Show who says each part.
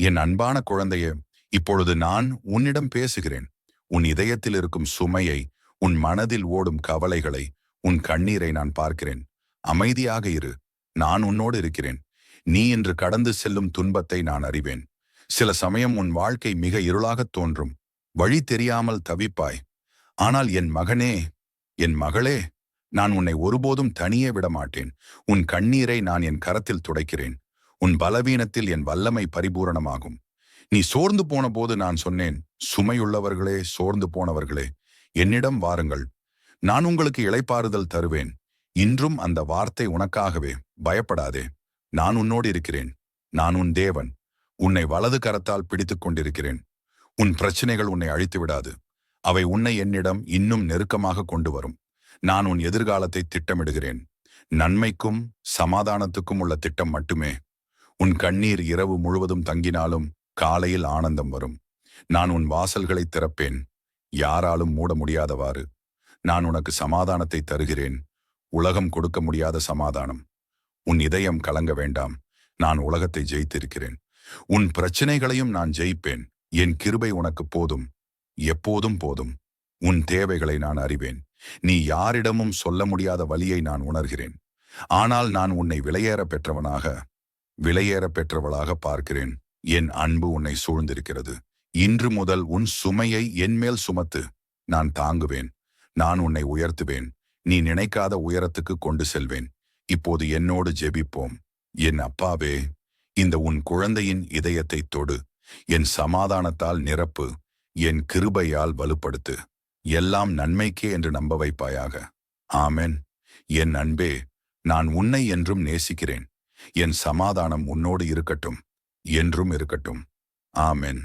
Speaker 1: என் அன்பான குழந்தையே இப்பொழுது நான் உன்னிடம் பேசுகிறேன். உன் இதயத்தில் இருக்கும் சுமையை உன் மனதில் ஓடும் கவலைகளை உன் கண்ணீரை நான் பார்க்கிறேன். அமைதியாக இரு நான் உன்னோடு இருக்கிறேன். நீ இன்று கடந்து செல்லும் துன்பத்தை நான் அறிவேன். சில சமயம் உன் வாழ்க்கை மிக இருளாகத் தோன்றும். வழி தெரியாமல் தவிப்பாய். ஆனால் என் மகனே என் மகளே நான் உன்னை ஒருபோதும் தனியே விடமாட்டேன். உன் கண்ணீரை நான் என் கரத்தில் துடைக்கிறேன். உன் பலவீனத்தில் என் வல்லமை பரிபூரணமாகும். நீ சோர்ந்து போன போது நான் சொன்னேன் சுமையுள்ளவர்களே சோர்ந்து போனவர்களே என்னிடம் வாருங்கள். நான் உங்களுக்கு இளைப்பாறுதல் தருவேன். இன்றும் அந்த வார்த்தை உனக்காகவே பயப்படாதே. நான் உன்னோடு இருக்கிறேன். நான் உன் தேவன். உன்னை வலது கரத்தால் பிடித்துக் கொண்டிருக்கிறேன். உன் பிரச்சனைகள் உன்னை அழித்து விடாது. அவை உன்னை என்னிடம் இன்னும் நெருக்கமாக கொண்டு வரும். நான் உன் எதிர்காலத்தை திட்டமிடுகிறேன். நன்மைக்கும் சமாதானத்துக்கும் உள்ள திட்டம் மட்டுமே. உன் கண்ணீர் இரவு முழுவதும் தங்கினாலும் காலையில் ஆனந்தம் வரும். நான் உன் வாசல்களை திறப்பேன். யாராலும் மூட முடியாதவாறு. நான் உனக்கு சமாதானத்தை தருகிறேன். உலகம் கொடுக்க முடியாத சமாதானம். உன் இதயம் கலங்க வேண்டாம். நான் உலகத்தை ஜெயித்திருக்கிறேன். உன் பிரச்சனைகளையும் நான் ஜெயிப்பேன். என் கிருபை உனக்கு போதும். எப்போதும் போதும். உன் தேவைகளை நான் அறிவேன். நீ யாரிடமும் சொல்ல முடியாத வழியை நான் உணர்கிறேன். ஆனால் நான் உன்னை விலையேற பெற்றவனாக விலையேற பெற்றவளாக பார்க்கிறேன். என் அன்பு உன்னை சூழ்ந்திருக்கிறது. இன்று முதல் உன் சுமையை என்மேல் சுமத்து. நான் தாங்குவேன். நான் உன்னை உயர்த்துவேன். நீ நினைக்காத உயரத்துக்கு கொண்டு செல்வேன். இப்போது என்னோடு ஜெபிப்போம். என் அப்பாவே இந்த உன் குழந்தையின் இதயத்தை தொடு. என் சமாதானத்தால் நிரப்பு. என் கிருபையால் வலுப்படுத்து. எல்லாம் நன்மைக்கே என்று நம்ப வைப்பாயாக. ஆமென். என் அன்பே நான் உன்னை என்றும் நேசிக்கிறேன். என் சமாதானம் உன்னோடு இருக்கட்டும் என்றும் இருக்கட்டும். ஆமென்.